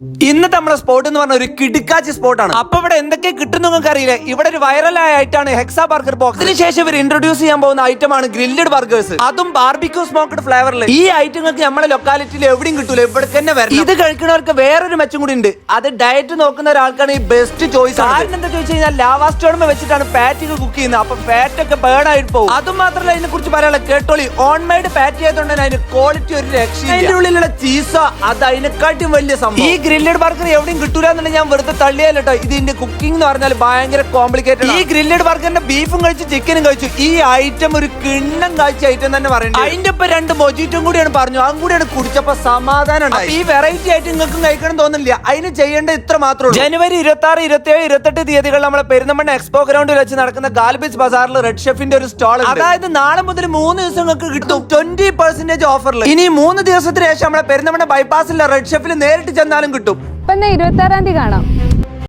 ഇന്നത്തെ നമ്മുടെ സ്പോട്ട് എന്ന് പറഞ്ഞ ഒരു കിടുക്കാച്ചി സ്പോട്ടാണ് അപ്പൊ ഇവിടെ എന്തൊക്കെ കിട്ടും നിങ്ങൾക്ക് അറിയില്ല. ഇവിടെ ഒരു വൈറലായ ഐറ്റാണ് ഹെക്സാ ബർഗർ ബോക്സ് അതിനുശേഷം ഇവർ ഇൻട്രൊഡ്യൂസ് ചെയ്യാൻ പോകുന്ന ഐറ്റം ആണ് ഗ്രില്ലഡ് ബർഗേഴ്സ് അതും ബാർബിക്യൂ സ്മോക്ക്ഡ് ഫ്ലേവറിൽ ഈ ഐറ്റങ്ങൾക്ക് നമ്മുടെ ലൊക്കാലിറ്റിയിൽ എവിടെയും കിട്ടൂല. ഇവിടെ തന്നെ വരണം. ഇത് കഴിക്കുന്നവർക്ക് വേറൊരു മെച്ചം കൂടി ഉണ്ട്. അത് ഡയറ്റ് നോക്കുന്ന ഒരാൾക്കാണ് ഈ ബെസ്റ്റ് ചോയ്സ് കാരണം എന്താ ചോദിച്ചു കഴിഞ്ഞാൽ ലാവാ വെച്ചിട്ടാണ് പാറ്റി കുക്ക് ചെയ്യുന്നത്. അപ്പൊ പാറ്റ് ഒക്കെ ബേൺ ആയിട്ട് പോകും. അതും മാത്രമല്ല ഇതിനെ കുറിച്ച് പറയാനുള്ള കേട്ടോളി. ഓൺ മെയ്ഡ് പാറ്റി ആയതുകൊണ്ട് അതിന് ക്വാളിറ്റി ഒരു രക്ഷ അതിന്റെ ഉള്ളിലുള്ള ചീസ അത് അതിനെക്കാട്ടും വലിയ സംഭവം. ഗ്രില്ലഡ് ബർഗർ എവിടെയും കിട്ടൂല എന്നുണ്ടെങ്കിൽ ഞാൻ വെറുതെ തള്ളിയല്ലോ കേട്ടോ ഇതിന്റെ കുക്കിംഗ് എന്ന് പറഞ്ഞാൽ ഭയങ്കര കോംപ്ലിക്കേറ്റഡ് ഈ ഗ്രില്ലഡ് ബർഗറിന്റെ ബീഫും കഴിച്ചു ചിക്കനും കഴിച്ചു. ഈ ഐറ്റം ഒരു കിണ്ണം കാഴ്ച ഐറ്റം തന്നെ പറയുന്നത് അതിന്റെ ഒപ്പം രണ്ട് മൊജിറ്റും കൂടിയാണ് പറഞ്ഞു. അതും കൂടിയാണ് കുടിച്ചപ്പോ സമാധാനം ഉണ്ടായി. ഈ വെറൈറ്റി ആയിട്ട് നിങ്ങൾക്കും കഴിക്കണം തോന്നില്ല അതിന് ചെയ്യേണ്ട ഇത്ര മാത്രമേ ജനുവരി ഇരുപത്തി ആറ് ഇരുപത്തി ഏഴ് ഇരുപത്തെട്ട് തീയതികൾ നമ്മളെ പെരുന്നമ്മണ്ണ എക്സ്പോ ഗ്രൗണ്ടിൽ വെച്ച് നടക്കുന്ന ഗാൽബീസ് ബസാറിൽ റെഡ് ഷെഫിന്റെ ഒരു സ്റ്റോൾ അതായത് നാളെ മുതൽ മൂന്ന് ദിവസം നിങ്ങൾക്ക് കിട്ടും ട്വന്റി പെർസെന്റേജ് ഓഫറിൽ ഇനി മൂന്ന് ദിവസത്തിന് ശേഷം നമ്മളെ പെരുന്നമ്മണ്ണ ബൈപ്പാസിലെ റെഡ് ഷെഫിൽ നേരിട്ട് ചെന്നാലും കിട്ടും. ഇരുപത്തി ആറാം തീയതി കാണാം.